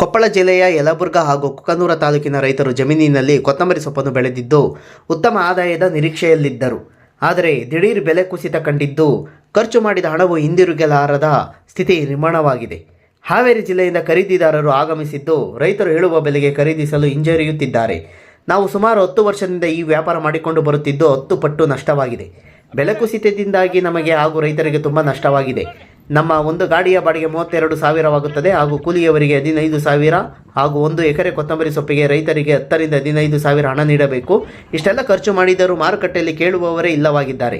ಕೊಪ್ಪಳ ಜಿಲ್ಲೆಯ ಯಲಬುರ್ಗಾ ಹಾಗೂ ಕುಕನೂರ ತಾಲೂಕಿನ ರೈತರು ಜಮೀನಿನಲ್ಲಿ ಕೊತ್ತಂಬರಿ ಸೊಪ್ಪನ್ನು ಬೆಳೆದಿದ್ದು, ಉತ್ತಮ ಆದಾಯದ ನಿರೀಕ್ಷೆಯಲ್ಲಿದ್ದರು. ಆದರೆ ದಿಢೀರ್ ಬೆಲೆ ಕುಸಿತ ಕಂಡಿದ್ದು, ಖರ್ಚು ಮಾಡಿದ ಹಣವು ಹಿಂದಿರುಗಲಾರದ ಸ್ಥಿತಿ ನಿರ್ಮಾಣವಾಗಿದೆ. ಹಾವೇರಿ ಜಿಲ್ಲೆಯಿಂದ ಖರೀದಿದಾರರು ಆಗಮಿಸಿದ್ದು, ರೈತರು ಹೇಳುವ ಬೆಲೆಗೆ ಖರೀದಿಸಲು ಹಿಂಜರಿಯುತ್ತಿದ್ದಾರೆ. ನಾವು ಸುಮಾರು ಹತ್ತು ವರ್ಷದಿಂದ ಈ ವ್ಯಾಪಾರ ಮಾಡಿಕೊಂಡು ಬರುತ್ತಿದ್ದು, ಹತ್ತು ಪಟ್ಟು ನಷ್ಟವಾಗಿದೆ. ಬೆಲೆ ಕುಸಿತದಿಂದಾಗಿ ನಮಗೆ ಹಾಗೂ ರೈತರಿಗೆ ತುಂಬ ನಷ್ಟವಾಗಿದೆ. ನಮ್ಮ ಒಂದು ಗಾಡಿಯ ಬಾಡಿಗೆ ಮೂವತ್ತೆರಡು ಸಾವಿರವಾಗುತ್ತದೆ ಹಾಗೂ ಕೂಲಿಯವರಿಗೆ ಹದಿನೈದು ಸಾವಿರ ಹಾಗೂ ಒಂದು ಎಕರೆ ಕೊತ್ತಂಬರಿ ಸೊಪ್ಪಿಗೆ ರೈತರಿಗೆ ಹತ್ತರಿಂದ ಹದಿನೈದು ಸಾವಿರ ಹಣ ನೀಡಬೇಕು. ಇಷ್ಟೆಲ್ಲ ಖರ್ಚು ಮಾಡಿದರೂ ಮಾರುಕಟ್ಟೆಯಲ್ಲಿ ಕೇಳುವವರೇ ಇಲ್ಲವಾಗಿದ್ದಾರೆ.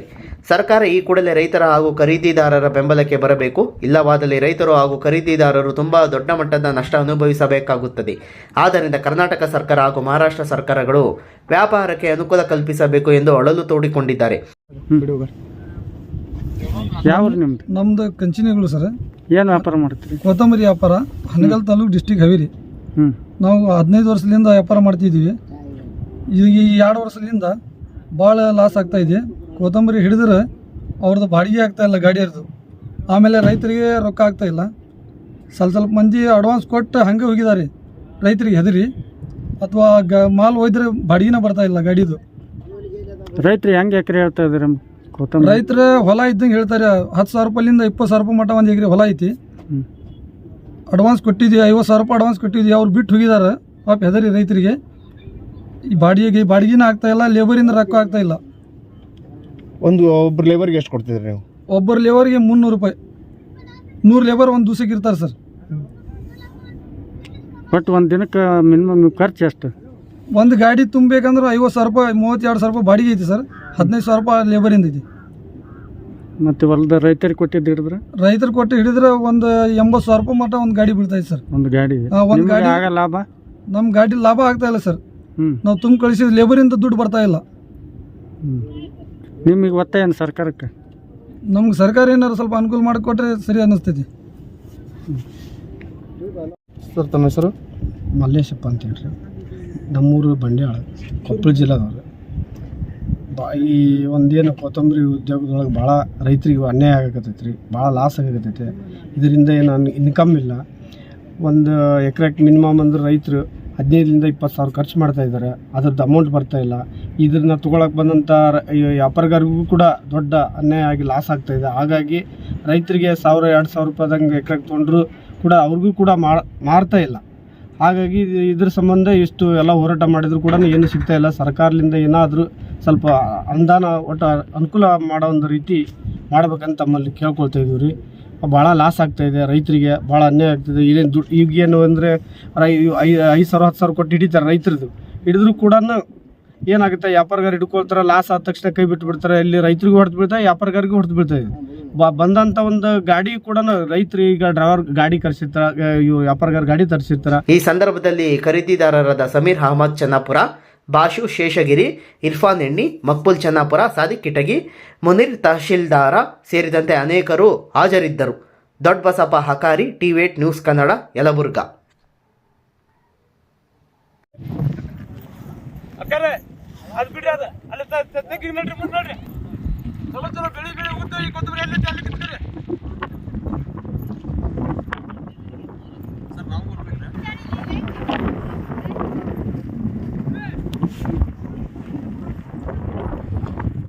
ಸರ್ಕಾರ ಈ ಕೂಡಲೇ ರೈತರ ಹಾಗೂ ಖರೀದಿದಾರರ ಬೆಂಬಲಕ್ಕೆ ಬರಬೇಕು. ಇಲ್ಲವಾದಲ್ಲಿ ರೈತರು ಹಾಗೂ ಖರೀದಿದಾರರು ತುಂಬ ದೊಡ್ಡ ಮಟ್ಟದ ನಷ್ಟ ಅನುಭವಿಸಬೇಕಾಗುತ್ತದೆ. ಆದ್ದರಿಂದ ಕರ್ನಾಟಕ ಸರ್ಕಾರ ಹಾಗೂ ಮಹಾರಾಷ್ಟ್ರ ಸರ್ಕಾರಗಳು ವ್ಯಾಪಾರಕ್ಕೆ ಅನುಕೂಲ ಕಲ್ಪಿಸಬೇಕು ಎಂದು ಅಳಲು ತೋಡಿಕೊಂಡಿದ್ದಾರೆ. ಯಾವ ನಿಮ್ದು? ನಮ್ದು ಕಂಚಿನಿಗಳು ಸರ್. ಏನು ವ್ಯಾಪಾರ ಮಾಡ್ತೀರಿ? ಕೊತ್ತಂಬರಿ ವ್ಯಾಪಾರ ಹನಗಲ್ ತಾಲೂಕು ಡಿಸ್ಟಿಕ್ ಹವೇರಿ. ಹ್ಞೂ ನಾವು ಹದಿನೈದು ವರ್ಷದಿಂದ ವ್ಯಾಪಾರ ಮಾಡ್ತಿದ್ದೀವಿ. ಈಗ ಈ ಎರಡು ವರ್ಷದಿಂದ ಭಾಳ ಲಾಸ್ ಆಗ್ತಾ ಇದೆ. ಕೊತ್ತಂಬರಿ ಹಿಡಿದ್ರೆ ಅವ್ರದ್ದು ಬಾಡಿಗೆ ಆಗ್ತಾ ಇಲ್ಲ ಗಾಡಿಯರ್ದು ಆಮೇಲೆ ರೈತರಿಗೆ ರೊಕ್ಕ ಆಗ್ತಾ ಇಲ್ಲ. ಸ್ವಲ್ಪ ಸ್ವಲ್ಪ ಮಂದಿ ಅಡ್ವಾನ್ಸ್ ಕೊಟ್ಟು ಹಂಗೆ ಹೋಗಿದ್ದಾರೆ. ರೈತರಿಗೆ ಹೆದರಿ ಅಥವಾ ಗ ಮಾಲ್ ಒಯ್ದ್ರೆ ಬಾಡಿಗೆನೇ ಬರ್ತಾ ಇಲ್ಲ ಗಾಡಿದು. ರೈತರು ಹೆಂಗೆ ಎಕರೆ ಹೇಳ್ತಾ ಇದ್ದೀರಿ? ಕೊತ್ತಂಬರಿ ರೈತರ ಹೊಲ ಇದ್ದಂಗೆ ಹೇಳ್ತಾರೆ ಹತ್ತು ಸಾವಿರ ರೂಪಾಯಿಂದ ಇಪ್ಪತ್ತು ಸಾವಿರ ರೂಪಾಯಿ ಮಟ್ಟ ಒಂದು ಎಕರೆ ಹೊಲ ಐತಿ. ಹ್ಞೂ ಅಡ್ವಾನ್ಸ್ ಕೊಟ್ಟಿದ್ವಿ ಐವತ್ತು ಸಾವಿರ ರೂಪಾಯಿ ಅಡ್ವಾನ್ಸ್ ಕೊಟ್ಟಿದ್ವಿ ಅವ್ರು ಬಿಟ್ಟು ಹೋಗಿದ್ದಾರೆ ಪಾಪ ಹೆದರಿ ರೈತರಿಗೆ. ಈ ಬಾಡಿಗೆಗೆ ಬಾಡಿಗೆನೂ ಆಗ್ತಾ ಇಲ್ಲ ಲೇಬರಿಂದ ರೊಕ್ಕ ಆಗ್ತಾ ಇಲ್ಲ. ಒಂದು ಒಬ್ರು ಲೇಬರ್ಗೆ ಎಷ್ಟು ಕೊಡ್ತಿದ್ರಿ ನೀವು? ಒಬ್ಬರು ಲೇಬರ್ಗೆ ಮುನ್ನೂರು ರೂಪಾಯಿ. ನೂರು ಲೇಬರ್ ಒಂದು ದಿವಸಕ್ಕೆ ಇರ್ತಾರೆ ಸರ್. ಬಟ್ ಒಂದು ದಿನಕ್ಕೆ ಮಿನಿಮಮ್ ಖರ್ಚು ಎಷ್ಟು? ಒಂದು ಗಾಡಿ ತುಂಬಬೇಕಂದ್ರೆ ಐವತ್ತು ಸಾವಿರ ರೂಪಾಯಿ ಮೂವತ್ತೆರಡು ಸಾವಿರ ರೂಪಾಯಿ ಬಾಡಿಗೆ ಐತಿ ಸರ್. ಹದಿನೈದು ಸಾವಿರ ರೂಪಾಯಿ ಲೇಬರಿಂದ ಇದೆ ಮತ್ತು ಹೊಲದ ರೈತರಿಗೆ ಕೊಟ್ಟಿದ್ದು ಹಿಡಿದ್ರೆ? ರೈತರು ಕೊಟ್ಟು ಹಿಡಿದ್ರೆ ಒಂದು ಎಂಬತ್ತು ಸಾವಿರ ರೂಪಾಯಿ ಮಟ್ಟ ಒಂದು ಗಾಡಿ ಬೀಳ್ತೈತೆ ಸರ್. ಒಂದು ಗಾಡಿ. ಒಂದು ಒಂದ್ ನಿಮ್ಗೆ ಗಾಡಿ- ಆಗ ಲಾಭ? ನಮ್ಮ ಗಾಡಿ ಲಾಭ ಆಗ್ತಾ ಇಲ್ಲ ಸರ್. ಹ್ಞೂ ನಾವು ತುಂಬ ಕಳಿಸಿದ ಲೇಬರಿಂದ ದುಡ್ಡು ಬರ್ತಾ ಇಲ್ಲ. ಹ್ಞೂ ನಿಮಗೆ ಒತ್ತಾಯ ಏನು ಸರ್ಕಾರಕ್ಕೆ? ನಮ್ಗೆ ಸರ್ಕಾರ ಏನಾರು ಸ್ವಲ್ಪ ಅನುಕೂಲ ಮಾಡಿಕೊಟ್ರೆ ಸರಿ ಅನ್ನಿಸ್ತೈತಿ. ಸರ್ ತಮ್ಮ ಹೆಸರು? ಮಲ್ಲೇಶಪ್ಪ ಅಂತ ಹೇಳ್ರಿ. ನಮ್ಮೂರು ಬಂಡ್ಯಾಳ ಕೊಪ್ಪಳ ಜಿಲ್ಲಾದವ್ರು. ಬಾ ಈ ಒಂದೇನು ಕೊತ್ತಂಬರಿ ಉದ್ಯೋಗದೊಳಗೆ ಭಾಳ ರೈತರಿಗೆ ಅನ್ಯಾಯ ಆಗಕತ್ತೈತೆ ರೀ ಭಾಳ ಲಾಸ್ ಆಗಕತ್ತೈತೆ. ಇದರಿಂದ ಏನು ಇನ್ಕಮ್ ಇಲ್ಲ. ಒಂದು ಎಕ್ರೆಗೆ ಮಿನಿಮಮ್ ಅಂದ್ರೆ ರೈತರು ಹದಿನೈದರಿಂದ ಇಪ್ಪತ್ತು ಸಾವಿರ ಖರ್ಚು ಮಾಡ್ತಾ ಇದ್ದಾರೆ ಅದ್ರದ್ದು ಅಮೌಂಟ್ ಬರ್ತಾ ಇಲ್ಲ. ಇದನ್ನ ತೊಗೊಳಕ್ಕೆ ಬಂದಂಥ ವ್ಯಾಪಾರಗಾರಿಗೂ ಕೂಡ ದೊಡ್ಡ ಅನ್ಯಾಯ ಆಗಿ ಲಾಸ್ ಆಗ್ತಾ ಇದೆ. ಹಾಗಾಗಿ ರೈತರಿಗೆ ಸಾವಿರ, ಎರಡು ಸಾವಿರ ರೂಪಾಯ್ದಂಗೆ ಎಕ್ರೆಗೆ ತೊಗೊಂಡ್ರು ಕೂಡ ಅವ್ರಿಗೂ ಕೂಡ ಮಾರ್- ಮಾರ್ತಾ ಇಲ್ಲ. ಹಾಗಾಗಿ ಇದು- ಇದ್ರ ಸಂಬಂಧ ಇಷ್ಟು ಎಲ್ಲ ಹೋರಾಟ ಮಾಡಿದ್ರು ಕೂಡ ಏನು ಸಿಗ್ತಾ ಇಲ್ಲ. ಸರ್ಕಾರದಿಂದ ಏನಾದರೂ ಸ್ವಲ್ಪ ಅನುದಾನ ಒಟ್ಟು ಅನುಕೂಲ ಮಾಡೋ ಒಂದು ರೀತಿ ಮಾಡ್ಬೇಕಂತ ತಮ್ಮಲ್ಲಿ ಕೇಳ್ಕೊಳ್ತಾ ಇದೀವಿ ರೀ ಭಾಳ ಲಾಸ್ ಇದೆ. ರೈತರಿಗೆ ಭಾಳ ಅನ್ಯಾಯ ಆಗ್ತಿದೆ ಏನೇನು ದುಡ್ಡು ಈಗೇನು ಅಂದರೆ ರೈ ಐದು ಸಾವಿರ, ಹತ್ತು ಸಾವಿರ ಕೊಟ್ಟು ಹಿಡಿತಾರೆ ರೈತರದು. ಹಿಡಿದ್ರು ಕೂಡ ಏನಾಗುತ್ತೆ? ವ್ಯಾಪಾರಗಾರ ಹಿಡ್ಕೊಳ್ತಾರೆ ಲಾಸ್ ಆದ ತಕ್ಷಣ ಕೈ ಬಿಟ್ಟು ಬಿಡ್ತಾರೆ, ಇಲ್ಲಿ ರೈತರಿಗೂ ಹೊಡೆದು ಬಿಡ್ತಾರೆ ವ್ಯಾಪಾರಗಾರಿಗೂ ಹೊಡೆದು ಬೀಳ್ತಾ ಇದೆ. ಬ ಬಂದಂಥ ಒಂದು ಗಾಡಿ ಕೂಡ ರೈತರು ಈಗ ಡ್ರೈವರ್ ಗಾಡಿ ಕರೆಸಿರ್ತಾರ ವ್ಯಾಪಾರಗಾರ ಗಾಡಿ ತರಿಸಿರ್ತಾರೆ. ಈ ಸಂದರ್ಭದಲ್ಲಿ ಖರೀದಿದಾರರಾದ ಸಮೀರ್ ಅಹಮದ್ ಚನ್ನಾಪುರ, ಬಾಶು ಶೇಷಗಿರಿ, ಇರ್ಫಾನ್ ಎಣ್ಣಿ, ಮಕ್ಬುಲ್ ಚನ್ನಾಪುರ, ಸಾದಿಕ್ ಕಿಟಗಿ, ಮುನೀರ್ ತಹಶೀಲ್ದಾರ ಸೇರಿದಂತೆ ಅನೇಕರು ಹಾಜರಿದ್ದರು. ದೊಡ್ಡ ಬಸಪ್ಪ ಹಕಾರಿ ಟಿವೇಟ್ ನ್ಯೂಸ್ ಕನ್ನಡ, ಯಲಬುರ್ಗಾ. ಅಕ್ಕಾರೆ, ಅದು ಬಿಡ್ರಿ ಅದು. ಅಲ್ಲಿ ತೆಗ್ಗಿ ನೋಡ್ರಿ ಮುಂದೆ ನೋಡ್ರಿ. ಚಲೋ ಚಲೋ ಬೆಳಿ ಬೆಳಿ ಉದ್ದ ಈ ಕೊತ್ತಂಬರಿ ಎಲ್ಲಿ